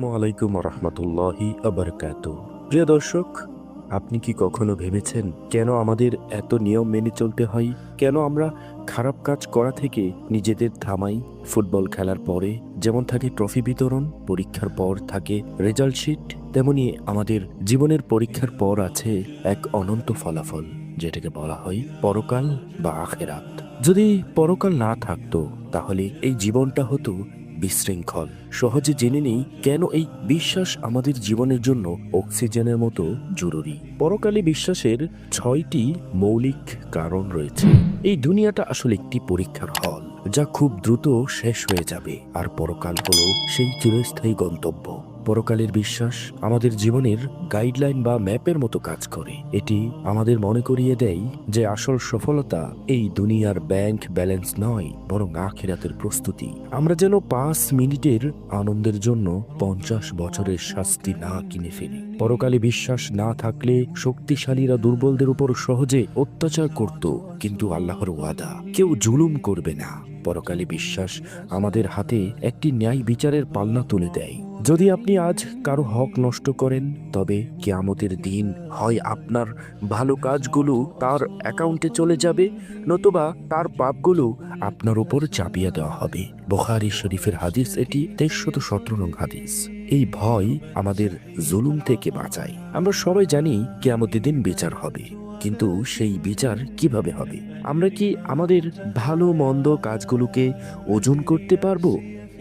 আসসালামু আলাইকুম রহমতুল্লাহি আবরকাত। প্রিয় দর্শক, আপনি কি কখনো ভেবেছেন কেন আমাদের এত নিয়ম মেনে চলতে হয়? কেন আমরা খারাপ কাজ করা থেকে নিজেদের থামাই? ফুটবল খেলার পরে যেমন থাকে ট্রফি বিতরণ, পরীক্ষার পর থাকে রেজাল্ট শিট, তেমনি আমাদের জীবনের পরীক্ষার পর আছে এক অনন্ত ফলাফল, যেটাকে বলা হয় পরকাল বা আখেরাত। যদি পরকাল না থাকতো, তাহলে এই জীবনটা হতো বিশৃঙ্খল। সহজে জেনে নেই কেন এই বিশ্বাস আমাদের জীবনের জন্য অক্সিজেনের মতো জরুরি। পরকালে বিশ্বাসের ছয়টি মৌলিক কারণ রয়েছে। এই দুনিয়াটা আসলে একটি পরীক্ষার হল, যা খুব দ্রুত শেষ হয়ে যাবে। আর পরকাল হল সেই চিরস্থায়ী গন্তব্য। পরকালের বিশ্বাস আমাদের জীবনের গাইডলাইন বা ম্যাপের মতো কাজ করে। এটি আমাদের মনে করিয়ে দেয় যে আসল সফলতা এই দুনিয়ার ব্যাংক ব্যালেন্স নয়, বরং আখেরাতের প্রস্তুতি। আমরা যেন পাঁচ মিনিটের আনন্দের জন্য পঞ্চাশ বছরের শাস্তি না কিনে ফেলি। পরকালে বিশ্বাস না থাকলে শক্তিশালীরা দুর্বলদের উপর সহজে অত্যাচার করত, কিন্তু আল্লাহর ওয়াদা, কেউ জুলুম করবে না। পরকালে বিশ্বাস আমাদের হাতে একটি ন্যায় বিচারের পাল্লা তুলে দেয়। যদি আপনি আজ কারও হক নষ্ট করেন, তবে কেয়ামতের দিন হয় আপনার ভালো কাজগুলো তার অ্যাকাউন্টে চলে যাবে, নতুবা তার পাপগুলো আপনার উপর চাপিয়ে দেওয়া হবে। বখারি শরীফের হাদিস এটি তেইশশত সতেরো নং হাদিস। এই ভয় আমাদের জুলুম থেকে বাঁচায়। আমরা সবাই জানি কেয়ামতের দিন বিচার হবে, কিন্তু সেই বিচার কীভাবে হবে? আমরা কি আমাদের ভালো মন্দ কাজগুলোকে ওজন করতে পারব?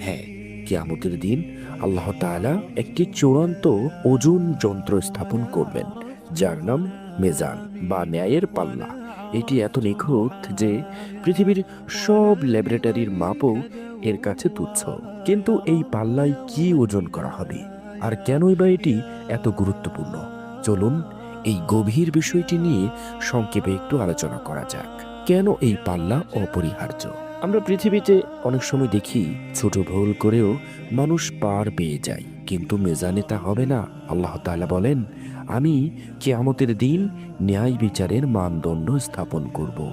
হ্যাঁ কেয়ামতের দিন আল্লাহ তাআলা একটি চূড়ান্ত ওজন যন্ত্র স্থাপন করবেন, যার নাম মেজান বা ন্যায়ের পাল্লা। এটি এত নিখুঁত যে পৃথিবীর সব ল্যাবরেটরির মাপও এর কাছে তুচ্ছ। কিন্তু এই পাল্লায় কি ওজন করা হবে? আর কেনই বা এটি এত গুরুত্বপূর্ণ? চলুন এই গভীর বিষয়টি নিয়ে সংক্ষেপে একটু আলোচনা করা যাক। কেন এই পাল্লা অপরিহার্য? আমরা পৃথিবীতে অনেক সময় দেখি, ছোট ভুল করেও মানুষ পার পেয়ে যায়। কিন্তু মেজানে তা হবে না। আল্লাহ তাআলা বলেন, আমি কেয়ামতের দিন ন্যায় বিচারের মানদণ্ড স্থাপন করব।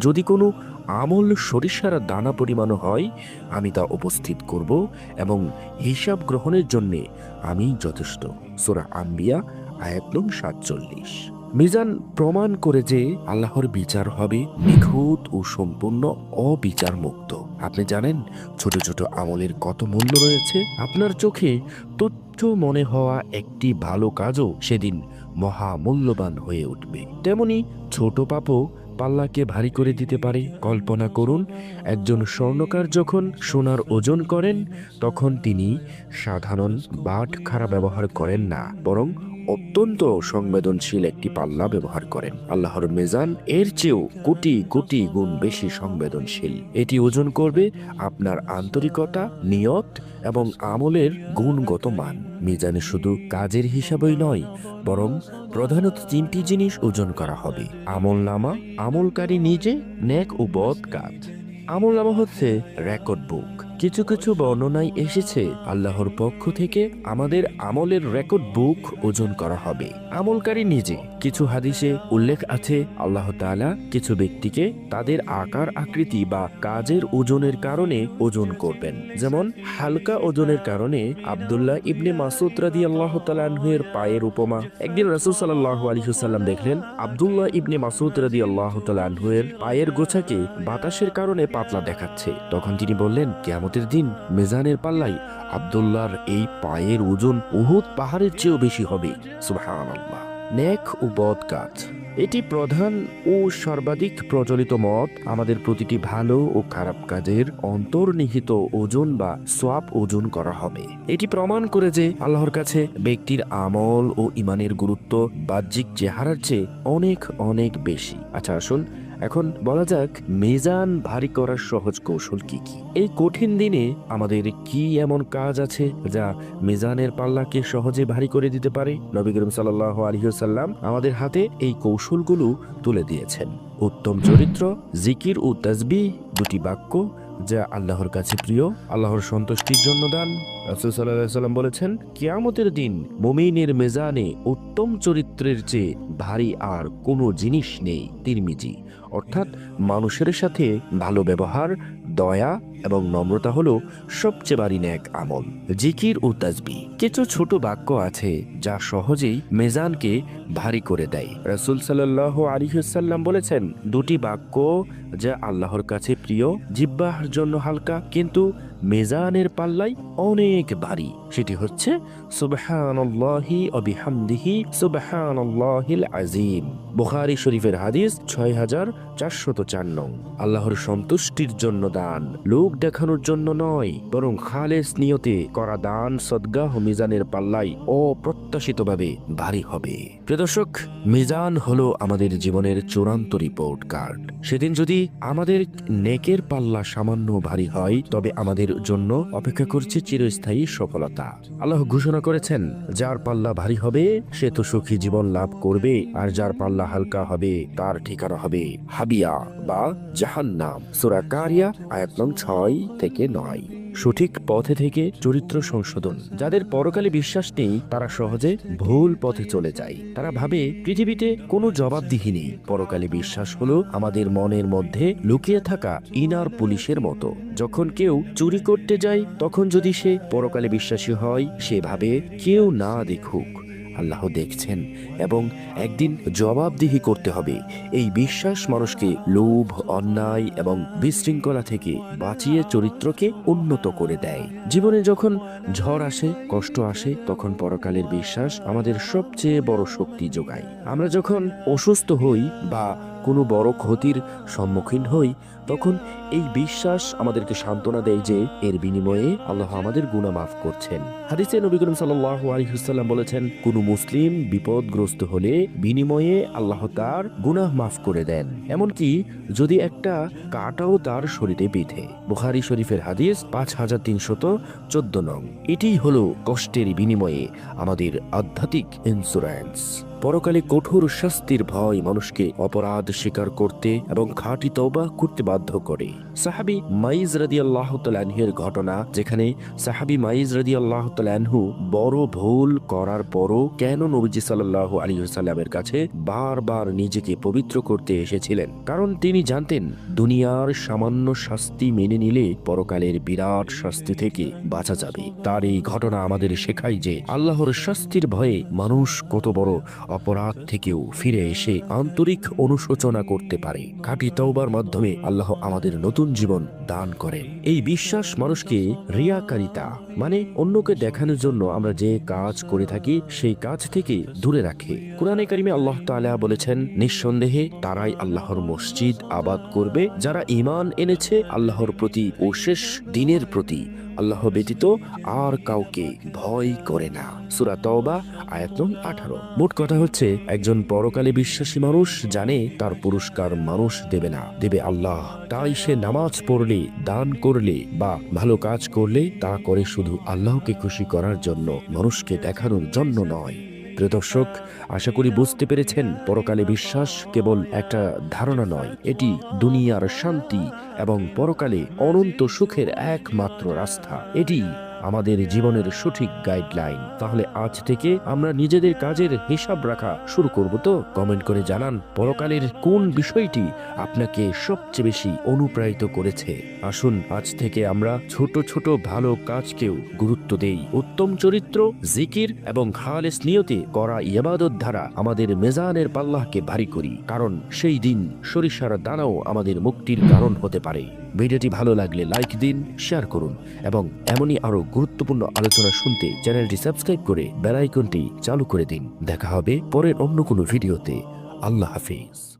যদি কোনো আমল সরিষার দানা পরিমাণও হয়, আমি তা উপস্থিত করব এবং হিসাব গ্রহণের জন্যে আমি যথেষ্ট। সোরা আম্বিয়া আয়াত নং সাতচল্লিশ। মিজান প্রমাণ করে যে আল্লাহর বিচার হবে নিখুঁত ও সম্পূর্ণ অবিচার মুক্ত আপনি জানেন, ছোট ছোট আমলের কত মূল্য রয়েছে? আপনার চোখে তুচ্ছ মনে হওয়া একটি ভালো কাজও সেদিন মহামূল্যবান হয়ে উঠবে। তেমনি ছোট পাপও পাল্লাকে ভারী করে দিতে পারে। কল্পনা করুন, একজন স্বর্ণকার যখন সোনার ওজন করেন, তখন তিনি সাধারণ বাট খাড়া ব্যবহার করেন না, বরং অত্যন্ত সংবেদনশীল একটি পাল্লা ব্যবহার করেন। আল্লাহর মেজান এর চেয়েও কোটি কোটি গুণ বেশি সংবেদনশীল। এটি ওজন করবে আপনার আন্তরিকতা, নিয়ত এবং আমলের গুণগত মান। মিজানে শুধু কাজের হিসাবেই নয়, বরং প্রধানত তিনটি জিনিস ওজন করা হবে। আমল নামা, আমলকারী নিজে ন্যাক ও বদ কাজ। আমল নামা হচ্ছে রেকর্ড বুক। কিছু কিছু বর্ণনায় এসেছে আল্লাহর পক্ষ থেকে আমাদের আমলের রেকর্ড বুক ওজন করা হবে। আমলকারী নিজে, কিছু হাদিসে উল্লেখ আছে, আল্লাহ তাআলা কিছু ব্যক্তিকে তাদের আকার, আকৃতি বা কাজের ওজনের কারণে ওজন করবেন। যেমন, হালকা ওজনের কারণে আব্দুল্লাহ ইবনে মাসুদ রাদি আল্লাহ তালাহের পায়ের উপমা। একদিন রাসুল সাল্লাহ আলহিসাল্লাম দেখলেন, আবদুল্লাহ ইবনে মাসুদ রাদি আল্লাহ তালাহের পায়ের গোছাকে বাতাসের কারণে পাতলা দেখাচ্ছে। তখন তিনি বললেন কেয়ামতের দিন মেজানের পাল্লাই আব্দুল্লাহর এই পায়ের ওজন উহুদ পাহাড়ের চেয়েও বেশি হবে। সুবহানাল্লাহ। নেক ও বদ কাজ। এটি প্রধান ও সর্বাধিক প্রচলিত মত। আমাদের প্রতিটি ভালো ও খারাপ কাজের অন্তর্নিহিত ওজন বা সোয়াব ওজন করা হবে। এটি প্রমাণ করে যে আল্লাহর কাছে ব্যক্তির আমল ও ইমানের গুরুত্ব বাহ্যিক চেহারার চেয়ে অনেক অনেক বেশি। আচ্ছা আসুন এখন বলা যাক, মেজান ভারী করার সহজ কৌশল কি কি? এই কঠিন দিনে আমাদের কি এমন কাজ আছে যা মেজানের পাল্লাকে সহজে ভারী করে দিতে পারে? নবী করিম সাল্লাহ আলহিসাল্লাম আমাদের হাতে এই কৌশলগুলো তুলে দিয়েছেন। উত্তম চরিত্র, জিকির ও তাজবি দুটি বাক্য যা আল্লাহর কাছে প্রিয়, আল্লাহর সন্তুষ্টির জন্য দান। সাল্লাম বলেছেন, কিয়ামতের দিন মুমিনের মেজানে উত্তম চরিত্রের চেয়ে ভারী আর কোনো জিনিস নেই। তিরমিজি অর্থাৎ মানুষের সাথে ভালো ব্যবহার, দয়া এবং নম্রতা হলো সবচেয়ে বাড়ি ন্যাক আমল। জিকির ও তাজবি কিছু ছোট বাক্য আছে যা সহজেই মেজানকে ভারী করে দেয়। রাসূল সাল্লাহ আলিহাল্লাম বলেছেন, দুটি বাক্য যা আল্লাহর কাছে প্রিয়, জিব্বাহর জন্য হালকা, কিন্তু মেজানের পাল্লাই অনেক ভারী সেটি হচ্ছে সুবহানাল্লাহি ওয়া বিহামদিহি সুবহানাল্লাহিল আজিম বুখারী শরীফের হাদিস ছয় হাজার চারশত চার নং। আল্লাহর সন্তুষ্টির জন্য দান, লোক দেখানোর জন্য নয়, বরং খালেস নিয়তে করা দান, সদ্গাহ মিজানের পাল্লাই অপ্রত্যাশিতভাবে ভারী হবে। প্রিয়দর্শক মিজান হলো আমাদের জীবনের চূড়ান্ত রিপোর্ট কার্ড সেদিন যদি আমাদের নেকের পাল্লা সামান্য ভারী হয়, তবে আমাদের জন্য অপেক্ষা করছে চিরস্থায়ী সফলতা। আল্লাহ ঘোষণা করেছেন, যার পাল্লা ভারী হবে, সে তো সুখী জীবন লাভ করবে, আর যার পাল্লা হালকা হবে, তার ঠিকানা হবে হাবিয়া বা জাহান্নাম। সুরা কারিয়া ছয় থেকে নয়। সঠিক পথে থেকে চরিত্র সংশোধন। যাদের পরকালে বিশ্বাস নেই, তারা সহজে ভুল পথে চলে যায়। তারা ভাবে, পৃথিবীতে কোনো জবাবদিহি নেই। পরকালে বিশ্বাস হলো আমাদের মনের মধ্যে লুকিয়ে থাকা ইনার পুলিশের মতো। যখন কেউ চুরি করতে যায়, তখন যদি সে পরকালে বিশ্বাসী হয় সেভাবে কেউ না দেখুক। আল্লাহ দেখছেন এবং একদিন জবাবদিহি করতে হবে। এই বিশ্বাস মানুষকে লোভ, অন্যায় এবং বিশৃঙ্খলা থেকে বাঁচিয়ে চরিত্রকে উন্নত করে দেয়। জীবনে যখন ঝড় আসে, কষ্ট আসে, তখন পরকালের বিশ্বাস আমাদের সবচেয়ে বড় শক্তি যোগায়। আমরা যখন অসুস্থ হই বা কোনো বড় ক্ষতির সম্মুখীন হই, তখন এই বিশ্বাস আমাদেরকে সান্ত্বনা দেয় যে এর বিনিময়ে আল্লাহ আমাদের গুনাহ মাফ করছেন। হাদিসে নবী করিম সাল্লাল্লাহু আলাইহি ওয়াসাল্লাম বলেছেন, কোনো মুসলিম বিপদগ্রস্ত হলে বিনিময়ে আল্লাহ তার গুনাহ মাফ করে দেন। এমনকি যদি একটা কাটাও তার শরীরে বিধে। বুখারী শরীফের হাদিস পাঁচ হাজার তিনশত চোদ্দ নং। এটিই হলো কষ্টের বিনিময়ে আমাদের আধ্যাত্মিক ইন্স্যুরেন্স পরকালে কঠোর শাস্তির ভয় মানুষকে অপরাধ স্বীকার করতে এবং খাঁটি তওবা করতে বাধ্য করে। সাহাবি মাইজ রাদি আল্লাহ তালাহের ঘটনা, যেখানে সাহাবি মাইজ রাদি আল্লাহ তালাহু বড় ভুল করার পরও কেন নবীজি সাল্লাহ আলী সাল্লামের কাছে বারবার নিজেকে পবিত্র করতে এসেছিলেন? কারণ তিনি জানতেন, দুনিয়ার সামান্য শাস্তি মেনে নিলে পরকালের বিরাট শাস্তি থেকে বাঁচা যাবে। তার এই ঘটনা আমাদের শেখায় যে আল্লাহর শাস্তির ভয়ে মানুষ কত বড় অপরাধ থেকেও ফিরে এসে আন্তরিক অনুশোচনা করতে পারে। কাটি তওবার মাধ্যমে আল্লাহ আমাদের নতুন জীবন দান করেন। এই বিশ্বাস মানুষকে রিয়াকারিতা মানে অন্যকে দেখানোর জন্য আমরা যে কাজ করে থাকি, সেই কাজ থেকে দূরে রাখে। কোরআনে কারিমে আল্লাহ তাআলা বলেছেন, নিঃসন্দেহে তারাই আল্লাহর মসজিদ আবাদ করবে, যারা ঈমান এনেছে আল্লাহর প্রতি ও শেষ দিনের প্রতি। আল্লাহ ব্যতীত আর কাউকে ভয় করে না। সুরা তওবা, আয়াত নম্বর আঠারো। মোট কথা হচ্ছে, একজন পরকালে বিশ্বাসী মানুষ জানে তার পুরস্কার মানুষ দেবে না। দেবে আল্লাহ। তাই সে নামাজ পড়লে, দান করলে বা ভালো কাজ করলে তা করে শুধু আল্লাহকে খুশি করার জন্য। মানুষকে দেখানোর জন্য নয়। প্রিয় দর্শক, আশা করি বুঝতে পেরেছেন, পরকালে বিশ্বাস কেবল একটা ধারণা নয়, এটি দুনিয়ার শান্তি এবং পরকালে অনন্ত সুখের একমাত্র রাস্তা। এটি আমাদের জীবনের সঠিক গাইডলাইন তাহলে আজ থেকে আমরা নিজেদের কাজের হিসাব রাখা শুরু করব তো? কমেন্ট করে জানান পরকালের কোন বিষয়টি আপনাকে সবচেয়ে বেশি অনুপ্রাণিত করেছে। আসুন আজ থেকে আমরা ছোট ছোট ভালো কাজকেও গুরুত্ব দেই। উত্তম চরিত্র, জিকির এবং খালেস নিয়তে করা ইবাদত দ্বারা আমাদের মেজানের পাল্লাহকে ভারী করি। কারণ সেই দিন সরিষার দানাও আমাদের মুক্তির কারণ হতে পারে। ভিডিওটি ভালো লাগলে লাইক দিন, শেয়ার করুন এবং এমনই আরও গুরুত্বপূর্ণ আলোচনা শুনতে চ্যানেলটি সাবস্ক্রাইব করে বেলাইকনটি চালু করে দিন। দেখা হবে পরের অন্য কোনো ভিডিওতে। আল্লাহ হাফিজ।